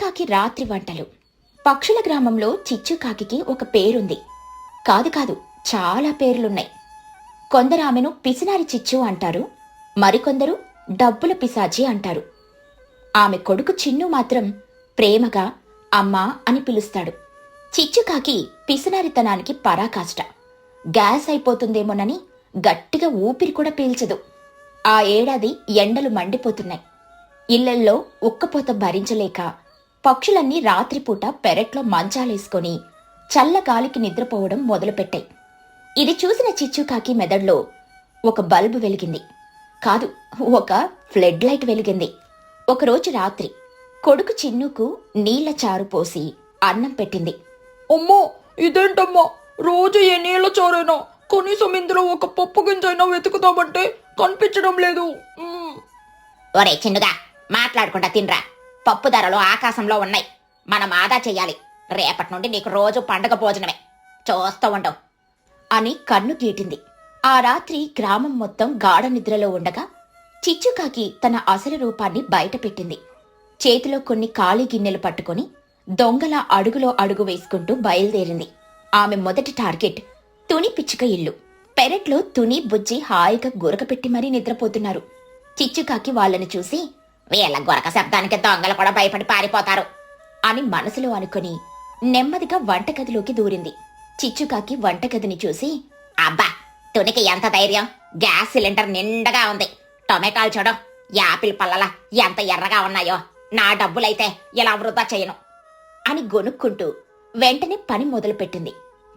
చిచ్చుకాకి రాత్రి వంటలు. పక్షుల గ్రామంలో చిచ్చుకాకి ఒక పేరుంది. కాదు కాదు చాలా పేర్లున్నాయి. కొందరు ఆమెను పిసినారి చిచ్చు అంటారు మరికొందరు డబ్బుల పిశాచి అంటారు. ఆమె కొడుకు చిన్ను మాత్రం ప్రేమగా అమ్మా అని పిలుస్తాడు. చిచ్చుకాకి పిసినారితనానికి పరాకాష్ట. గ్యాస్ అయిపోతుందేమోనని గట్టిగా ఊపిరి కూడా పీల్చదు. ఆ ఏడాది ఎండలు మండిపోతున్నాయి. ఇళ్ళల్లో ఉక్కపోత భరించలేక పక్షులన్నీ రాత్రిపూట పెరట్లో మంచాలేసుకొని చల్లగాలికి నిద్రపోవడం మొదలుపెట్టాయి. ఇది చూసిన చిచ్చుకాకి మెదడులో ఒక బల్బు వెలిగింది. కాదు ఒక ఫ్లడ్ లైట్ వెలిగింది. ఒకరోజు రాత్రి కొడుకు చిన్నుకు నీళ్ళ చారు పోసి అన్నం పెట్టింది. అమ్మో ఇదేంటమ్మా? రోజు ఏ నీళ్ళ చారైనా కనీసం ఇందులో ఒక పప్పు గింజైనా వెతుకుతామంటే కనిపించడం లేదు. ఒరే చిన్నుగా మాట్లాడకుండా తినరా. పప్పు ధరలు ఆకాశంలో ఉన్నాయి. మనం ఆదా చెయ్యాలి రేపటి నుండి నీకు రోజు పండగ భోజనమే. చూస్తూ ఉండవు అని కన్ను గీటింది ఆ రాత్రి గ్రామం మొత్తం గాఢ నిద్రలో ఉండగా చిచ్చుకాకి తన అసలు రూపాన్ని బయటపెట్టింది చేతిలో కొన్ని ఖాళీ గిన్నెలు పట్టుకొని దొంగల అడుగులో అడుగు వేసుకుంటూ బయలుదేరింది. ఆమె మొదటి టార్గెట్ తుని పిచ్చుక ఇల్లు. పెరట్లో తుని బుజ్జి హాయిగా గురకపెట్టి మరీ నిద్రపోతున్నారు. చిచ్చుకాకి వాళ్ళని చూసి వీళ్ళ గొరక శబ్దానికి దొంగలు కూడా భయపడి పారిపోతారు అని మనసులో అనుకుని నెమ్మదిగా వంటగదిలోకి దూరింది. చిచ్చుకాకి వంటగదిని చూసి అబ్బా తునికి ఎంత ధైర్యం? గ్యాస్ సిలిండర్ నిండగా ఉంది. టొమాటోలు చూడం యాపిల్ పళ్ళలా ఎంత ఎర్రగా ఉన్నాయో. నా డబ్బులైతే ఇలా వృధా చేయను. అని గొనుక్కుంటూ వెంటనే పని మొదలుపెట్టింది.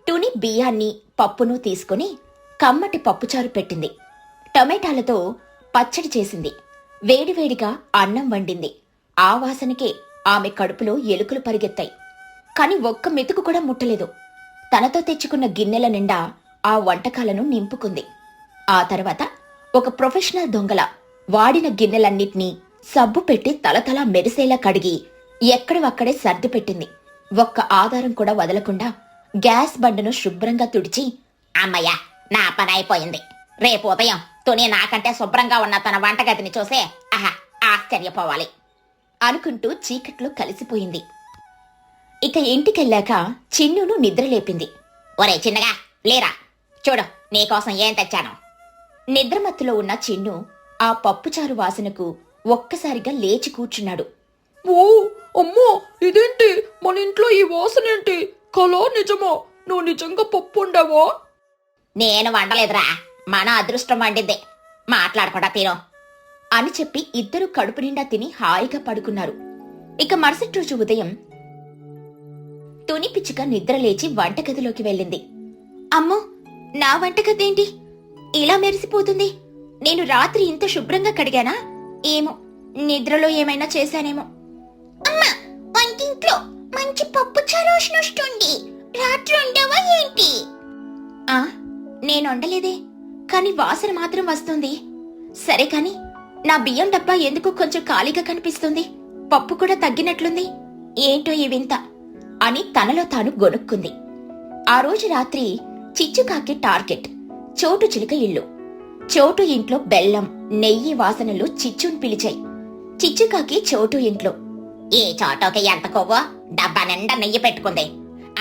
టుని బియ్యాన్ని పప్పును తీసుకుని కమ్మటి పప్పుచారు పెట్టింది. టొమాటాలతో పచ్చడి చేసింది. వేడివేడిగా అన్నం వండింది. ఆ వాసనకే ఆమె కడుపులో ఎలుకలు పరిగెత్తాయి. కాని ఒక్క మెతుకు కూడా ముట్టలేదు. తనతో తెచ్చుకున్న గిన్నెల నిండా ఆ వంటకాలను నింపుకుంది. ఆ తర్వాత ఒక ప్రొఫెషనల్ దొంగల వాడిన గిన్నెలన్నిటినీ సబ్బు పెట్టి తలతలా మెరిసేలా కడిగి ఎక్కడివక్కడే సర్ది పెట్టింది. ఒక్క ఆధారం కూడా వదలకుండా గ్యాస్ బండను శుభ్రంగా తుడిచి అమ్మయ్యా నా పని అయిపోయింది. రేపు ఉదయం తుని నాకంటే శుభ్రంగా ఉన్న తన వంటగదిని చూసే ఆహా ఆశ్చర్యపోవాలి. అనుకుంటూ చీకట్లో కలిసిపోయింది. ఇక ఇంటికెళ్ళాక చిన్నును నిద్రలేపింది. ఒరే చిన్నగా లేరా? చూడు నీకోసం ఏం తెచ్చాను? నిద్రమత్తులో ఉన్న చిన్ను ఆ పప్పుచారు వాసనకు ఒక్కసారిగా లేచి కూర్చున్నాడు. ఓ అమ్మో ఇదేంటి? మన ఇంట్లో ఈ వాసన ఏంటి? కలో నిజమో? నువ్వు నిజంగా పప్పు ఉండవా నేను వండలేదురా. మన అదృష్టం వండింది మాట్లాడకుండా తీరం అని చెప్పి ఇద్దరు కడుపు నిండా తిని హాయిగా పడుకున్నారు. ఇక మరుసటి రోజు ఉదయం తుని పిచ్చుక నిద్రలేచి వంటగదిలోకి వెళ్ళింది. అమ్మో నా వంటగదేంటి? ఇలా మెరిసిపోతుంది. నేను రాత్రి ఇంత శుభ్రంగా కడిగానా? ఏమో నిద్రలో ఏమైనా చేశానేమో. అమ్మా వంటింట్లో మంచి పప్పు చరోషణ వస్తుంది రాత్రి ఉండవా ఏంటి? ఆ నేను వండలేదే. కాని వాసన మాత్రం వస్తుంది. సరే కాని నా బియ్యం డబ్బా ఎందుకు కొంచెం ఖాళీగా కనిపిస్తుంది? పప్పు కూడా తగ్గినట్లుంది. ఏంటో ఈ వింత అని తనలో తాను గొనుక్కుంది ఆ రోజు రాత్రి చిచ్చుకాకి టార్గెట్ చోటు చిలుక ఇల్లు. చోటు ఇంట్లో బెల్లం నెయ్యి వాసనలు చిచ్చుని పిలిచాయి. చిచ్చుకాకి చోటు ఇంట్లో. ఈ చోటోకి ఎంత కొవ్వో? డబ్బా నిండా నెయ్యి పెట్టుకుంది.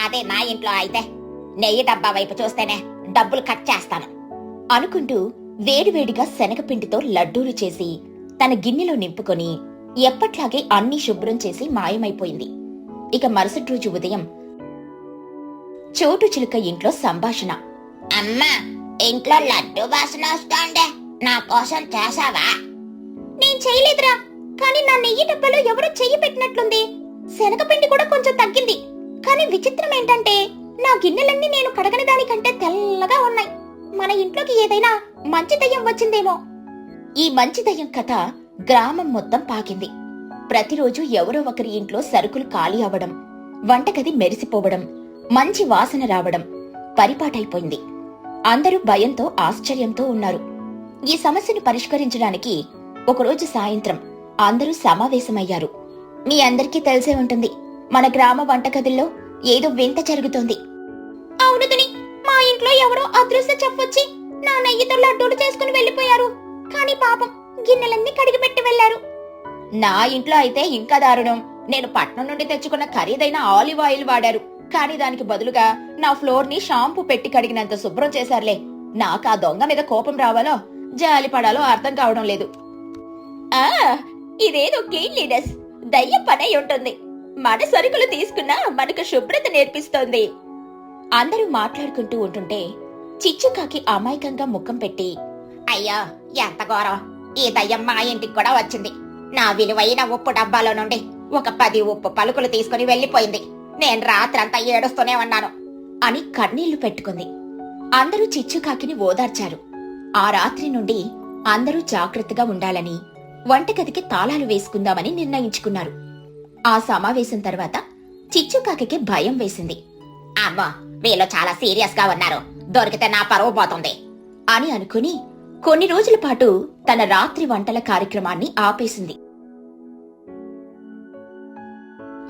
అదే నా ఇంట్లో అయితే నెయ్యి డబ్బా వైపు చూస్తేనే డబ్బులు కట్ చేస్తాను. అనుకుంటూ వేడివేడిగా శనగపిండితో లడ్డూలు చేసి తన గిన్నెలో నింపుకొని ఎప్పట్లాగే అన్నీ శుభ్రం చేసి మాయమైపోయింది. ఇక మరుసటి రోజు ఉదయం చోటు చిలుక ఇంట్లో సంభాషణ. అమ్మా ఇంట్లో లడ్డు వాసన వస్తోంది. నా కోసం చేసావా నేను చేయలేదురా కానీ నా నెయ్యి డబ్బాలో ఎవరో చెయ్యి పెట్టినట్లుంది. శనగపిండి కూడా కొంచెం తగ్గింది. కానీ విచిత్రం ఏంటంటే నా గిన్నెలన్నీ నేను కడగని దానికంటే తెల్లగా ఉన్నాయి. మన ఇంట్లోకి ఏదైనా మంచి దయ్యం వచ్చిందేమో. ఈ మంచి దయ్యం కథ గ్రామం మొత్తం పాకింది. ప్రతిరోజు ఎవరో ఒకరి ఇంట్లో సరుకులు ఖాళీ అవ్వడం వంటగది మెరిసిపోవడం మంచి వాసన రావడం పరిపాటైపోయింది. అందరూ భయంతో ఆశ్చర్యంతో ఉన్నారు. ఈ సమస్యను పరిష్కరించడానికి ఒకరోజు సాయంత్రం అందరూ సమావేశమయ్యారు. మీ అందరికీ తెలిసే ఉంటుంది మన గ్రామ వంటగదుల్లో ఏదో వింత జరుగుతోంది. అవును మా ఇంట్లో ఎవరో అదృశ్య చెప్పొచ్చి నా నెయ్యితో లడ్డూలు చేసుకుని వెళ్ళిపోయారు. కానీ పాపం గిన్నెలన్నీ కడిగి పెట్టి వెళ్ళారు నా ఇంట్లో అయితే ఇంకా దారుణం. నేను పట్నం నుండి తెచ్చుకున్న ఖరీదైన ఆలివ్ ఆయిల్ వాడారు. కానీ దానికి బదులుగా నా ఫ్లోర్ని షాంపూ పెట్టి కడిగినంత శుభ్రం చేశారులే. నాకు ఆ దొంగ మీద కోపం రావాలో జాలి పడాలో అర్థం కావడం లేదు. ఆ ఇదేదో క్లీన్లీనెస్. దయ్య పనై ఉంటుంది. మన సరుకులు తీసుకున్నా మనకు శుభ్రత నేర్పిస్తోంది. అందరూ మాట్లాడుకుంటూ ఉంటుంటే చిచ్చుకాకి అమాయకంగా ముఖం పెట్టి అయ్యో ఎంత ఘోరం. ఈ దయ్యం మా ఇంటికి కూడా వచ్చింది. నా విలువైన ఉప్పు డబ్బాలో నుండి ఒక పది ఉప్పు పలుకులు తీసుకుని వెళ్ళిపోయింది నేను రాత్రంతా ఏడుస్తూనే ఉన్నాను. అని కన్నీళ్ళు పెట్టుకుంది. అందరూ చిచ్చుకాకిని ఓదార్చారు. ఆ రాత్రి నుండి అందరూ జాగ్రత్తగా ఉండాలని వంటగదికి తాళాలు వేసుకుందామని నిర్ణయించుకున్నారు. ఆ సమావేశం తర్వాత చిచ్చుకాకి భయం వేసింది. అమ్మా వీళ్ళు చాలా సీరియస్గా ఉన్నారు. దొరికితే నా పరువు పోతుంది. అని అనుకుని కొన్ని రోజుల పాటు తన రాత్రి వంటల కార్యక్రమాన్ని ఆపేసింది.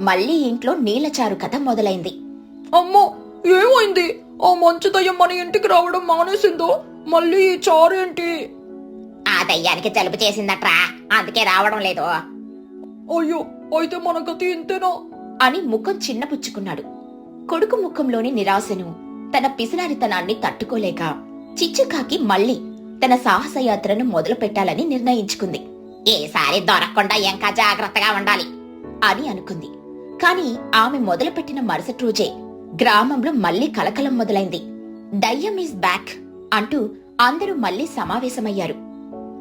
మళ్ళీ ఇంట్లో నీలచారు కథ మొదలైంది. అమ్మో ఏమైంది? ఆ మంచు దయ్యం మన ఇంటికి రావడం మానేసిందో? మళ్ళీ ఈ చారేంటి ఆ దయ్యానికి జలుబు చేసిందట్రా. అందుకే రావడం లేదు. అయ్యో అయితే మన గతి ఇంతేనా? అని ముఖం చిన్నపుచ్చుకున్నాడు. కొడుకు ముఖంలోని నిరాశను తన పిసినారితనాన్ని తట్టుకోలేక చిచ్చుకాకి మళ్ళీ తన సాహసయాత్రను మొదలు పెట్టాలని నిర్ణయించుకుంది. ఏసారి దొరకకుండా ఇంకా జాగ్రత్తగా ఉండాలి అని అనుకుంది. కాని ఆమె మొదలుపెట్టిన మరుసటి రోజే గ్రామంలో మళ్ళీ కలకలం మొదలైంది. దయ్యం ఈజ్ బ్యాక్ అంటూ అందరూ మళ్ళీ సమావేశమయ్యారు.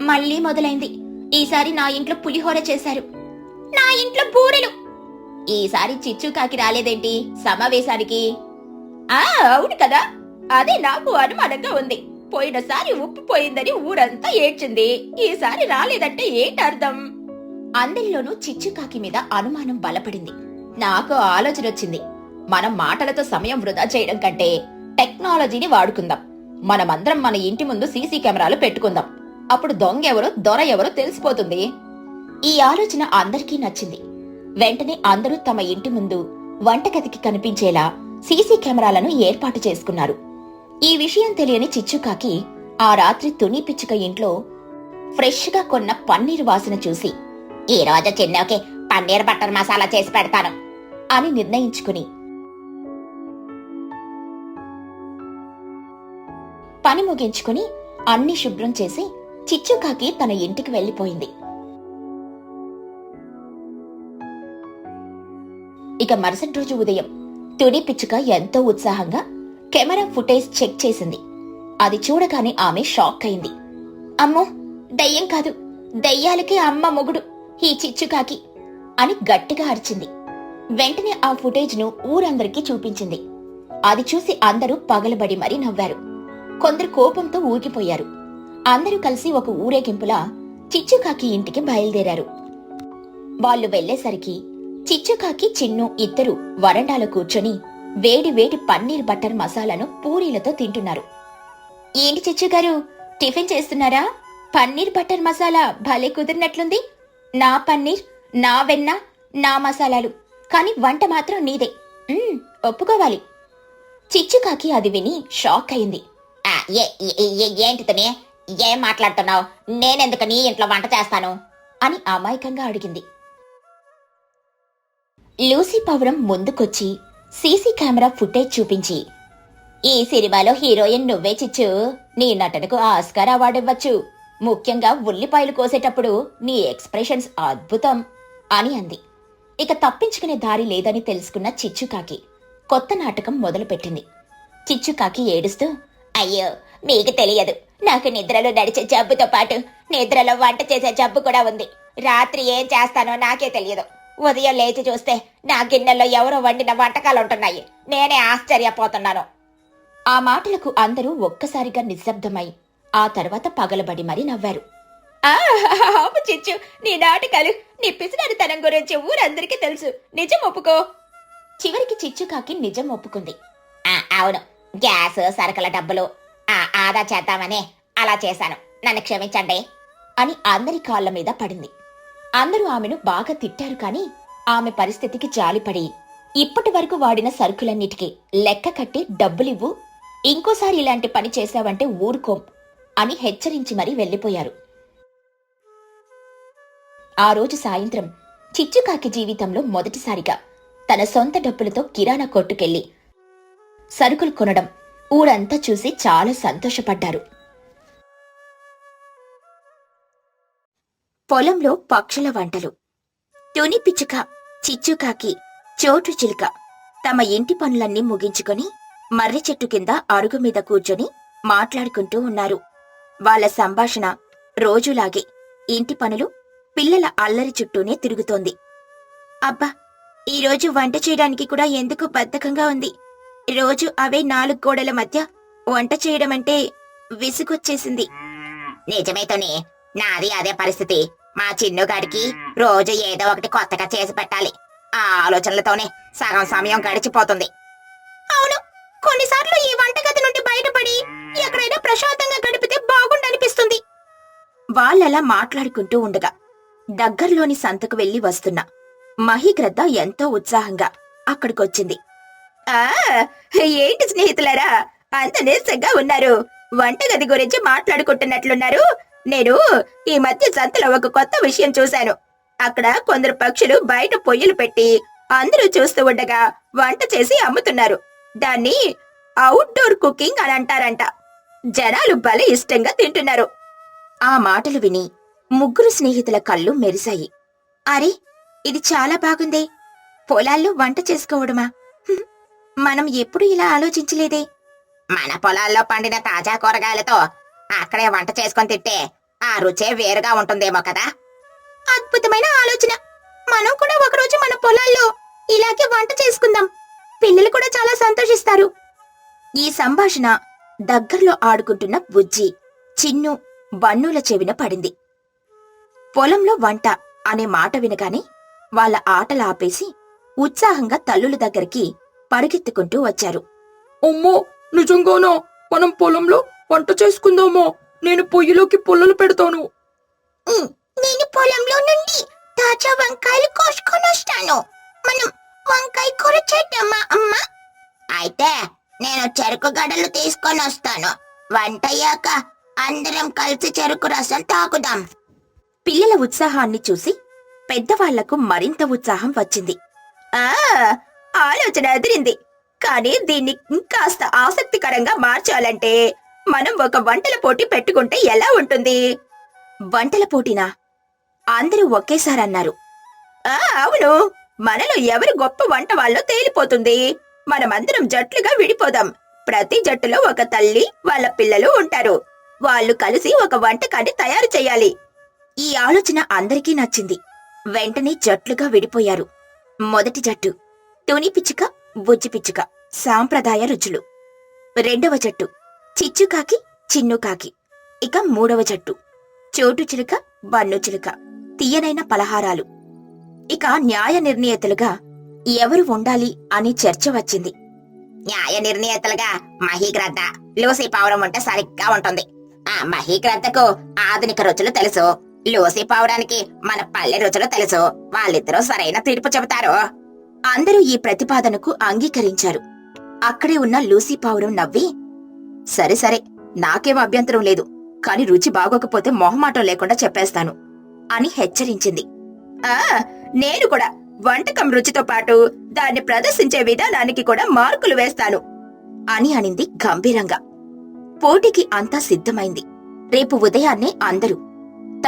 మళ్ళీ మొదలైంది. ఈసారి నా ఇంట్లో పులిహోర చేశారు. నా ఇంట్లో బూరెలు ఈసారి చిచ్చుకాకి రాలేదేంటి? సమావేశానికి. ఆ అవును కదా. అదే నాకు అనుమానంగా ఉంది. పోయినసారి ఉప్పు పోయిందని ఊరంతా ఏడ్చింది. ఈసారి రాలేదంటే ఏంటర్థం? అందరిలోనూ చిచ్చుకాకి మీద అనుమానం బలపడింది. నాకు ఆలోచన వచ్చింది. మనం మాటలతో సమయం వృధా చేయడం కంటే టెక్నాలజీని వాడుకుందాం. మనమందరం మన ఇంటి ముందు సీసీ కెమెరాలు పెట్టుకుందాం. అప్పుడు దొంగ ఎవరో దొర ఎవరో తెలిసిపోతుంది. ఈ ఆలోచన అందరికీ నచ్చింది. వెంటనే అందరూ తమ ఇంటి ముందు వంటగదికి కనిపించేలా సీసీ కెమెరాలను ఏర్పాటు చేసుకున్నారు. ఈ విషయం తెలియని చిచ్చుకాకి ఆ రాత్రి తుని పిచ్చుక ఇంట్లో ఫ్రెష్గా కొన్న పన్నీర్ వాసన చూసి ఈ రోజు చిన్నోకి పన్నీర్ బటర్ మసాలా చేసి పెడతాను అని నిర్ణయించుకుని పని ముగించుకుని అన్ని శుభ్రం చేసి చిచ్చుకాకి తన ఇంటికి వెళ్ళిపోయింది ఇక మరుసటి రోజు ఉదయం తుడి పిచ్చుక ఎంతో ఉత్సాహంగా కెమెరా ఫుటేజ్ చెక్ చేసింది. అది చూడగానే ఆమె షాక్ అయింది. అమ్మో దయ్యం కాదు. దయ్యాలకి అమ్మ మొగుడు ఈ చిచ్చుకాకి అని గట్టిగా అరిచింది. వెంటనే ఆ ఫుటేజ్ను ఊరందరికీ చూపించింది. అది చూసి అందరూ పగలబడి మరీ నవ్వారు. కొందరు కోపంతో ఊగిపోయారు. అందరూ కలిసి ఒక ఊరేగింపులా చిచ్చుకాకి ఇంటికి బయలుదేరారు. వాళ్ళు వెళ్ళేసరికి చిచ్చుకాకి చిన్ను ఇద్దరు వరండాలో కూర్చొని వేడి వేడి పన్నీర్ బటర్ మసాలాను పూరీలతో తింటున్నారు. ఏంటి చిచ్చుగారు? టిఫిన్ చేస్తున్నారా? పన్నీర్ బటర్ మసాలా భలే కుదిరినట్లుంది. నా పన్నీర్ నా వెన్న నా మసాలాలు. కాని వంట మాత్రం నీదే. ఒప్పుకోవాలి. చిచ్చుకాకి అది విని షాక్ అయింది. ఏంటి తనే? ఏం మాట్లాడుతున్నావు? నేనెందుకు నీ ఇంట్లో వంట చేస్తాను? అని అమాయకంగా అడిగింది. లూసీ పవరం ముందుకొచ్చి సీసీ కెమెరా ఫుటేజ్ చూపించి ఈ సినిమాలో హీరోయిన్ నువ్వే చిచ్చు నీ నటనకు ఆస్కార్ అవార్డు ఇవ్వచ్చు. ముఖ్యంగా ఉల్లిపాయలు కోసేటప్పుడు నీ ఎక్స్ప్రెషన్స్ అద్భుతం అని అంది. ఇక తప్పించుకునే దారి లేదని తెలుసుకున్న చిచ్చుకాకి కొత్త నాటకం మొదలుపెట్టింది. చిచ్చుకాకి ఏడుస్తూ అయ్యో మీకు తెలియదు. నాకు నిద్రలో నడిచే జబ్బుతో పాటు నిద్రలో వంట చేసే జబ్బు కూడా ఉంది. రాత్రి ఏం చేస్తానో నాకే తెలియదు. ఉదయం లేచి చూస్తే నా గిన్నెలో ఎవరో వండిన వంటకాలు ఉంటున్నాయి నేనే ఆశ్చర్యపోతున్నాను. ఆ మాటలకు అందరూ ఒక్కసారిగా నిశ్శబ్దమై ఆ తర్వాత పగలబడి మరీ నవ్వారు. చిచ్చు నీ నాటకాలు నీ పిసినరితనం గురించి ఊరందరికీ తెలుసు. నిజం ఒప్పుకో. చివరికి చిచ్చుకాకి నిజం ఒప్పుకుంది. ఆ, అవును గ్యాస్ సరుకుల డబ్బులు ఆ, ఆదా చేద్దామనే అలా చేశాను. నన్ను క్షమించండి అని అందరి కాళ్ళ మీద పడింది. అందరూ ఆమెను బాగా తిట్టారు కాని ఆమె పరిస్థితికి జాలిపడి. ఇప్పటి వరకు వాడిన సరుకులన్నిటికీ లెక్క కట్టి డబ్బులివ్వు. ఇంకోసారి ఇలాంటి పని చేశావంటే ఊరుకోం అని హెచ్చరించి మరీ వెళ్ళిపోయారు ఆ రోజు సాయంత్రం చిచ్చుకాకి జీవితంలో మొదటిసారిగా తన సొంత డబ్బులతో కిరాణా కొట్టుకెళ్ళి సరుకులు కొనడం ఊరంతా చూసి చాలా సంతోషపడ్డారు. పొలంలో పక్షుల వంటలు. తుని పిచ్చుక చిచ్చుకాకి చోటు చిలుక తమ ఇంటి పనులన్నీ ముగించుకొని మర్రి చెట్టు కింద అరుగు మీద కూర్చొని మాట్లాడుకుంటూ ఉన్నారు. వాళ్ళ సంభాషణ రోజులాగే ఇంటి పనులు పిల్లల అల్లరి చుట్టూనే తిరుగుతోంది. అబ్బా ఈరోజు వంట చేయడానికి కూడా ఎందుకు బద్ధకంగా ఉంది? రోజు అవే నాలుగు గోడల మధ్య వంట చేయడమంటే విసుగొచ్చేసింది. నిజమేతోనే నాది అదే పరిస్థితి. మా చిన్నుగాడికి రోజు ఏదో ఒకటి కొత్తగా చేసి పెట్టాలి. ఆ ఆలోచనలతోనే సగం సమయం గడిచిపోతుంది. అవును కొన్నిసార్లు ఈ వంటగది నుండి బయటపడి ఎక్కడైనా ప్రశాంతంగా గడిపితే బాగుండనిపిస్తుంది. వాళ్ళలా మాట్లాడుకుంటూ ఉండగా దగ్గర్లోని సంతకు వెళ్ళి వస్తున్నా మహిగ్రద్ద ఎంతో ఉత్సాహంగా అక్కడికొచ్చింది. ఆ ఏంటి స్నేహితులారా? అంత నీరసంగా ఉన్నారు. వంటగది గురించి మాట్లాడుకుంటున్నట్లున్నారు. నేను ఈ మధ్య సంతలో ఒక కొత్త విషయం చూశాను. అక్కడ కొందరు పక్షులు బయట పొయ్యిలు పెట్టి అందరూ చూస్తూ ఉండగా వంట చేసి అమ్ముతున్నారు. దాన్ని అవుట్డోర్ కుకింగ్ అని అంటారంట. జనాలు భలే ఇష్టంగా తింటున్నారు. ఆ మాటలు విని ముగ్గురు స్నేహితుల కళ్ళు మెరిశాయి. అరే ఇది చాలా బాగుందే. పొలాల్లో వంట చేసుకోవడమా? మనం ఎప్పుడు ఇలా ఆలోచించలేదే. మన పొలాల్లో పండిన తాజా కూరగాయలతో అక్కడే వంట చేసుకొని తింటే ఆ రుచే వేరుగా ఉంటుందేమో కదా. అద్భుతమైన ఆలోచన. మనం కూడా ఒకరోజు మన పొలాల్లో ఇలాగే వంట చేసుకుందాం. పిల్లలు కూడా చాలా సంతోషిస్తారు. ఈ సంభాషణ దగ్గర్లో ఆడుకుంటున్న బుజ్జి చిన్ను బన్నుల చెవిన పడింది. పొలంలో వంట అనే మాట వినగానే వాళ్ళ ఆటలు ఆపేసి ఉత్సాహంగా తల్లుల దగ్గరికి పరుగెత్తుకుంటూ వచ్చారు. అమ్మో నిజంగానో? మనం పొలంలో వంట చేసుకుందామా. నేను పొయ్యిలోకి పుల్లలు పెడతాను. నేను పొలంలో నుండి తాజా వంకాయలు కోసుకొని వస్తాను. మనం వంకాయ కూర చేద్దామా అమ్మా? అయితే నేను చెరుకు గడలు తీసుకొని వస్తాను. వంట అయ్యాక అందరం కలిసి చెరుకు రసం తాగుదాం. పిల్లల ఉత్సాహాన్ని చూసి పెద్దవాళ్ళకు మరింత ఉత్సాహం వచ్చింది. ఆ ఆలోచన అదిరింది. కానీ దీన్ని ఇంకాస్త ఆసక్తికరంగా మార్చాలంటే మనం ఒక వంటల పోటీ పెట్టుకుంటే ఎలా ఉంటుంది? వంటల పోటీనా? అందరూ ఒకేసారి అన్నారు. ఆ అవును. మనలో ఎవరు గొప్ప వంట వాళ్ళో తేలిపోతుంది. మనమందరం జట్లుగా విడిపోదాం. ప్రతి జట్టులో ఒక తల్లి వాళ్ళ పిల్లలు ఉంటారు. వాళ్ళు కలిసి ఒక వంటకాన్ని తయారు చేయాలి. ఈ ఆలోచన అందరికీ నచ్చింది. వెంటనే జట్లుగా విడిపోయారు. మొదటి జట్టు తుని పిచ్చుక బుజ్జి పిచ్చుక సాంప్రదాయ రుచులు. రెండవ జట్టు చిచ్చుకాకి చిన్నుకాకి ఇక మూడవ జట్టు. చోటు చిలుక బన్ను చిలుక. తీయనైన పలహారాలు. ఇక న్యాయ నిర్ణేతలుగా ఎవరు ఉండాలి అని చర్చ వచ్చింది. న్యాయ నిర్ణేతలుగా మహీగ్రద్ద లూసీ పావురం ఉంటే సరిగ్గా ఉంటుంది. ఆ మహీగ్రద్దకు ఆధునిక రుచులు తెలుసు. లూసీ పావురానికి మన పల్లె రుచులు తెలుసు. వాళ్ళిద్దరూ సరైన తీర్పు చెబుతారు. అందరూ ఈ ప్రతిపాదనకు అంగీకరించారు. అక్కడే ఉన్న లూసీ పావురం నవ్వి సరే సరే. నాకేం అభ్యంతరం లేదు. కాని రుచి బాగోకపోతే మొహమాటం లేకుండా చెప్పేస్తాను అని హెచ్చరించింది. ఆ నేను కూడా వంటకం రుచితో పాటు దాన్ని ప్రదర్శించే విధానానికి కూడా మార్కులు వేస్తాను అని అనింది గంభీరంగా. పోటీకి అంతా సిద్ధమైంది. రేపు ఉదయాన్నే అందరూ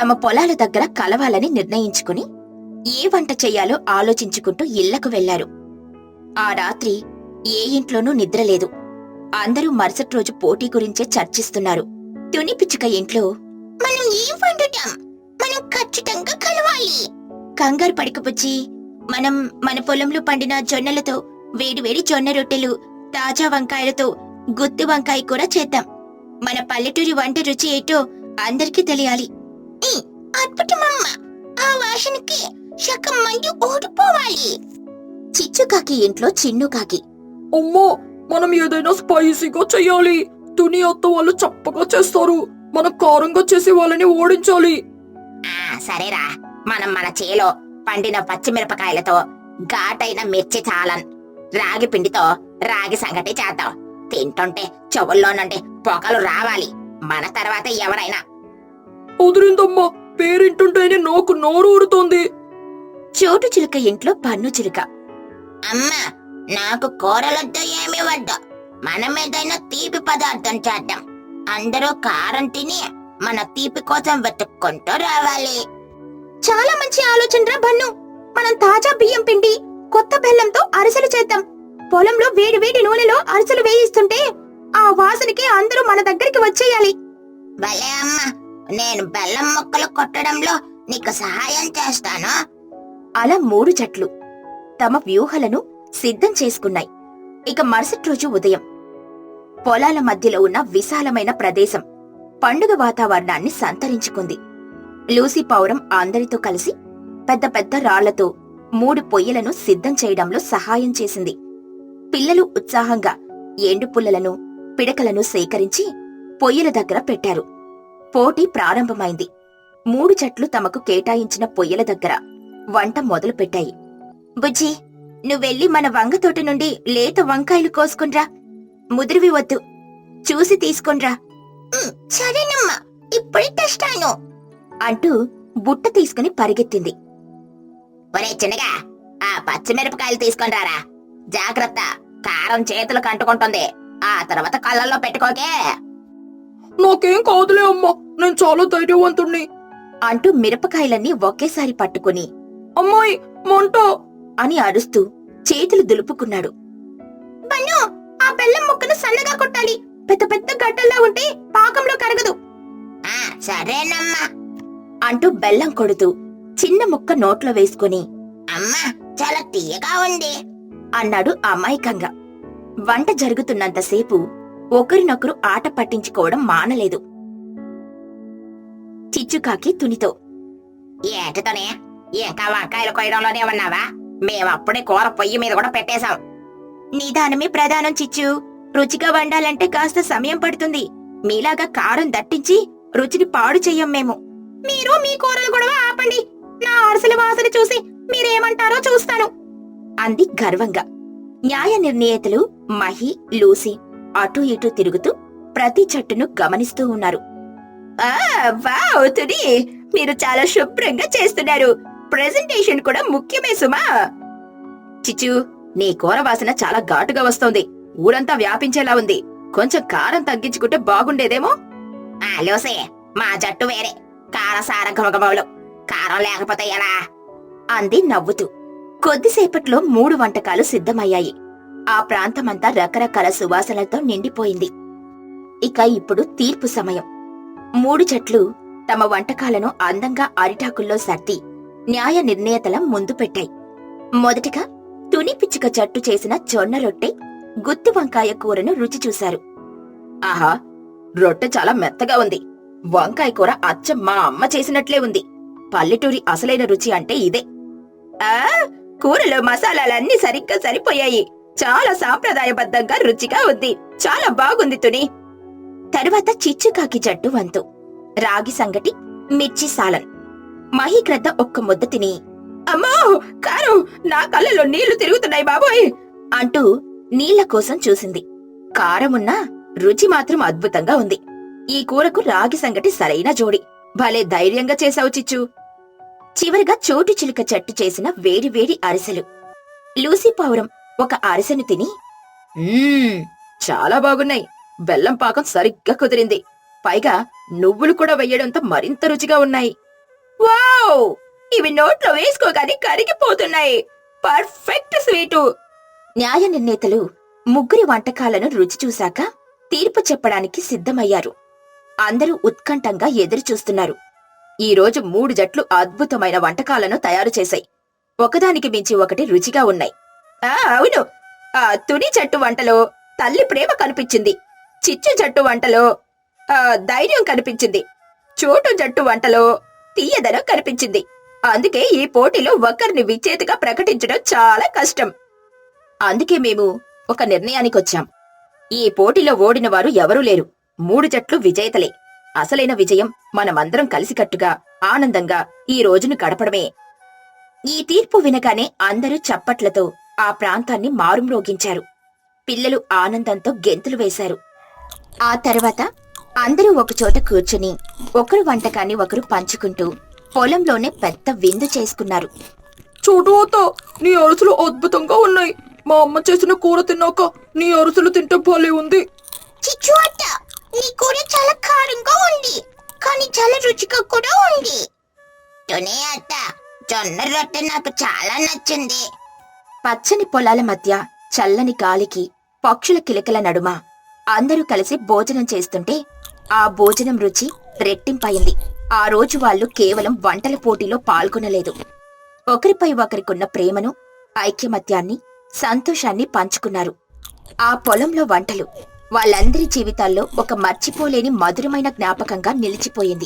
తమ పొలాల దగ్గర కలవాలని నిర్ణయించుకుని ఏ వంట చెయ్యాలో ఆలోచించుకుంటూ ఇళ్ళకు వెళ్ళారు. ఆ రాత్రి ఏ ఇంట్లోనూ నిద్రలేదు అందరూ మరుసటి రోజు పోటీ గురించే చర్చిస్తున్నారు. తుని పిచ్చుక ఇంట్లో మనం ఏం వండుతాం. మనం ఖచ్చితంగా కలవాలి. కంగారు పడకపుచ్చి మనం మన పొలంలో పండిన జొన్నలతో వేడివేడి జొన్న రొట్టెలు తాజా వంకాయలతో గుత్తి వంకాయ కూర చేద్దాం. మన పల్లెటూరి వంట రుచి ఏటో అందరికీ తెలియాలి. అద్భుతమమ్మ. ఆ వాసనకి సగం మంది ఓడిపోవాలి. చిచ్చుకాకి ఇంట్లో చిన్నుకాకి అమ్మో మనం ఏదైనా స్పైసీగా చెయ్యాలి తుని అత్త వాళ్ళు చప్పగా చేస్తారు. మనం కారంగా చేసి వాళ్ళని ఓడించాలి. సరేరా. మనం మన చేలో పండిన పచ్చిమిరపకాయలతో ఘాటైన మిర్చి చాలన్ రాగి పిండితో రాగి సంగటి చేద్దాం. తింటుంటే చెవుల్లో నుండి పొగలు రావాలి. మన తర్వాత ఎవరైనా. కుదిరిందమ్మా పేరింటుంటేనే నాకు నోరు ఊరుతోంది చోటు చిలుక ఇంట్లో పన్ను చిలుక. అమ్మా నాకు కూరలొద్దు ఏమి వద్దు. మనం ఏదైనా తీపి పదార్థం చేద్దాం. అందరూ కారం తిని మన తీపి కోసం వెతుక్కుంటూ రావాలి. చాలా మంచి ఆలోచన బన్ను. మనం తాజా బియ్యం పిండి కొత్త బెల్లంతో అరిసెలు చేద్దాం. పొలంలో వేడి వేడి నూనెలో అరిసెలు వేయిస్తుంటే ఆ వాసనకి అందరూ మన దగ్గరికి వచ్చేయాలి. భలే అమ్మా. నేను బెల్లం ముక్కలు కొట్టడంలో నీకు సహాయం చేస్తాను. అలా మూడు జట్లు. తమ వ్యూహలను సిద్ధం చేసుకున్నాయి. ఇక మరుసటి రోజు ఉదయం. పొలాల మధ్యలో ఉన్న విశాలమైన ప్రదేశం పండుగ వాతావరణాన్ని సంతరించుకుంది. లూసీ పౌరం అందరితో కలిసి పెద్ద పెద్ద రాళ్ళతో మూడు పొయ్యలను సిద్ధం చేయడంలో సహాయం చేసింది. పిల్లలు ఉత్సాహంగా ఎండు పుల్లలను పిడకలను సేకరించి పొయ్యల దగ్గర పెట్టారు. పోటీ ప్రారంభమైంది. మూడు జట్లు తమకు కేటాయించిన పొయ్యల దగ్గర వంట మొదలుపెట్టాయి. బుజ్జీ బుజ్జి నువ్వెళ్ళి మన వంగ తోట నుండి లేత వంకాయలు కోసుకున్రా ముదిరివి వద్దు. చూసి తీసుకున్రా. సరేనమ్మా. ఇప్పుడే తెస్తాను. అంటూ బుట్ట తీసుకుని పరిగెత్తింది. ఒరే చిన్నగా ఆ పచ్చిమిరపకాయలు తీసుకొని రారా జాగ్రత్త కారం చేతులకు అంటుకుంటుంది ఆ తర్వాత కళ్ళల్లో పెట్టుకోకే. నాకేం కాదులే అమ్మా నేను చాలా ధైర్యవంతుణ్ణి. అంటూ మిరపకాయలన్నీ ఒకేసారి పట్టుకుని అమ్మాయి మంట. అని అరుస్తూ చేతులు దులుపుకున్నాడు. బన్ను ఆ బెల్లం ముక్కను సన్నగా కొట్టాలి. పెద్ద పెద్ద గడ్డల్లా ఉంటే పాకంలో కరగదు. ఆ సరేనమ్మా. అంటూ బెల్లం కొడుతూ చిన్న ముక్క నోట్లో వేసుకుని అమ్మా చాలా తీయగా ఉంది. అన్నాడు అమాయకంగా. వంట జరుగుతున్నంతసేపు ఒకరినొకరు ఆట పట్టించుకోవడం మానలేదు. చిచ్చుకాకి తునితో ఏటతోనే ఇంకా వంకాయలు కొయ్యడంలోనే ఉన్నావా? మేమప్పుడే కూర పొయ్యి మీద కూడా పెట్టేశాం. నిదానమే ప్రధానం చిచ్చు. రుచిగా వండాలంటే కాస్త సమయం పడుతుంది. మీలాగా కారం దట్టించి రుచిని పాడు చెయ్యం మేము. మీరు మీ కూరలు గొడవ ఆపండి. నా అరసల వాసన చూసి మీరేమంటారో చూస్తాను. అంది గర్వంగా. న్యాయ నిర్ణేతలు మహి లూసి అటూ ఇటూ తిరుగుతూ ప్రతి చెట్టును గమనిస్తూ ఉన్నారు. తుని మీరు చాలా శుభ్రంగా చేస్తున్నారు. ప్రెజెంటేషన్ కూడా ముఖ్యమే సుమా. చిచ్చు నీ కూర వాసన చాలా ఘాటుగా వస్తోంది. ఊరంతా వ్యాపించేలా ఉంది. కొంచెం కారం తగ్గించుకుంటే బాగుండేదేమో? ఆలోసే మా జట్టు వేరే. కారసార గమగమలు కారం లేకపోతే ఎలా? అంది నవ్వుతూ. కొద్దిసేపట్లో మూడు వంటకాలు సిద్ధమయ్యాయి. ఆ ప్రాంతమంతా రకరకాల సువాసనలతో నిండిపోయింది. ఇక ఇప్పుడు తీర్పు సమయం. మూడు చెట్లు తమ వంటకాలను అందంగా అరిటాకుల్లో సర్ది న్యాయ నిర్ణేతల ముందు పెట్టాయి. మొదటగా తుని పిచ్చుక జట్టు చేసిన జొన్న రొట్టె గుత్తి వంకాయ కూరను రుచి చూశారు. ఆహా రొట్టె చాలా మెత్తగా ఉంది. వంకాయ కూర అచ్చ మా అమ్మ చేసినట్లే ఉంది. పల్లెటూరి అసలైన రుచి అంటే ఇదే. ఆ కూరలో మసాలాలన్నీ సరిగ్గా సరిపోయాయి. చాలా సాంప్రదాయబద్ధంగా రుచిగా ఉంది. చాలా బాగుంది తుని. తరువాత చిచ్చుకాకి జట్టు వంతు. రాగి సంగటి మిర్చి సాలన్. మహీక్రద్ద ఒక్క ముద్ద తిని అమ్మో కారు నా కళ్ళలో నీళ్ళు తిరుగుతున్నాయి బాబోయ్! అంటూ నీళ్ళ కోసం చూసింది. కారమున్నా రుచి మాత్రం అద్భుతంగా ఉంది. ఈ కూరకు రాగి సంగటి సరైన జోడి. భలే ధైర్యంగా చేశావు చిచ్చు. చివరిగా చోటు చిలుక చెట్టు చేసిన వేడి వేడి అరిసెలు. లూసీ పౌరం ఒక అరిసెను తిని "మ్మ్, చాలా బాగున్నాయి. బెల్లం పాకం సరిగ్గా కుదిరింది. పైగా నువ్వులు కూడా వెయ్యడంతో మరింత రుచిగా ఉన్నాయి. వావ్! ఇవి నోట్లో వేసుకోగానే కరిగిపోతున్నాయి. Perfect sweet. న్యాయ నిర్ణేతలు ముగ్గురి వంటకాలను రుచి చూశాక తీర్పు చెప్పడానికి సిద్ధమయ్యారు. అందరూ ఉత్కంఠంగా ఎదురు చూస్తున్నారు ఈ రోజు మూడు జట్లు అద్భుతమైన వంటకాలను తయారు చేశాయి. ఒకదానికి మించి ఒకటి రుచిగా ఉన్నాయి. ఆ అవును. ఆ తుని జట్టు వంటలో తల్లి ప్రేమ కనిపించింది. చిచ్చు జట్టు వంటలో ఆ ధైర్యం కనిపించింది. చోటు జట్టు వంటలో తీయదనం కనిపించింది. అందుకే ఈ పోటీలో ఒకరిని విజేతగా ప్రకటించడం చాలా కష్టం. అందుకే మేము ఒక నిర్ణయానికి వచ్చాం ఈ పోటీలో ఓడిన వారు ఎవరూ లేరు. మూడు జట్లు విజేతలే. అసలైన విజయం మనమందరం కలిసికట్టుగా ఆనందంగా ఈ రోజును గడపడమే. ఈ తీర్పు వినగానే అందరూ చప్పట్లతో ఆ ప్రాంతాన్ని మారుమ్రోగించారు. పిల్లలు ఆనందంతో గెంతులు వేశారు. ఆ తర్వాత అందరూ ఒకచోట కూర్చుని ఒకరు వంటకాన్ని ఒకరు పంచుకుంటూ పొలంలోనే పెద్ద విందు చేసుకున్నారు. చూడు అత్త నీ అరుసులు అద్భుతంగా ఉన్నాయి. మా అమ్మ చేసిన కూర తిన్నాక నీ అరుసులు తింటే భలే ఉంది. చిచ్చు అత్త నీ కూర చాలా కారంగా ఉంది కానీ చాలా రుచిగా కూడా ఉంది. తునే అత్త జొన్న రొట్టె నాకు చాలా నచ్చింది. పచ్చని పొలాల మధ్య చల్లని గాలికి పక్షుల కిలకల నడుమ అందరూ కలిసి భోజనం చేస్తుంటే ఆ భోజనం రుచి రెట్టింపయింది. ఆ రోజు వాళ్ళు కేవలం వంటల పోటీలో పాల్గొనలేదు. ఒకరిపై ఒకరికున్న ప్రేమను ఐక్యమత్యాన్ని సంతోషాన్ని పంచుకున్నారు. ఆ పొలంలో వంటలు. వాళ్ళందరి జీవితాల్లో ఒక మర్చిపోలేని మధురమైన జ్ఞాపకంగా నిలిచిపోయింది.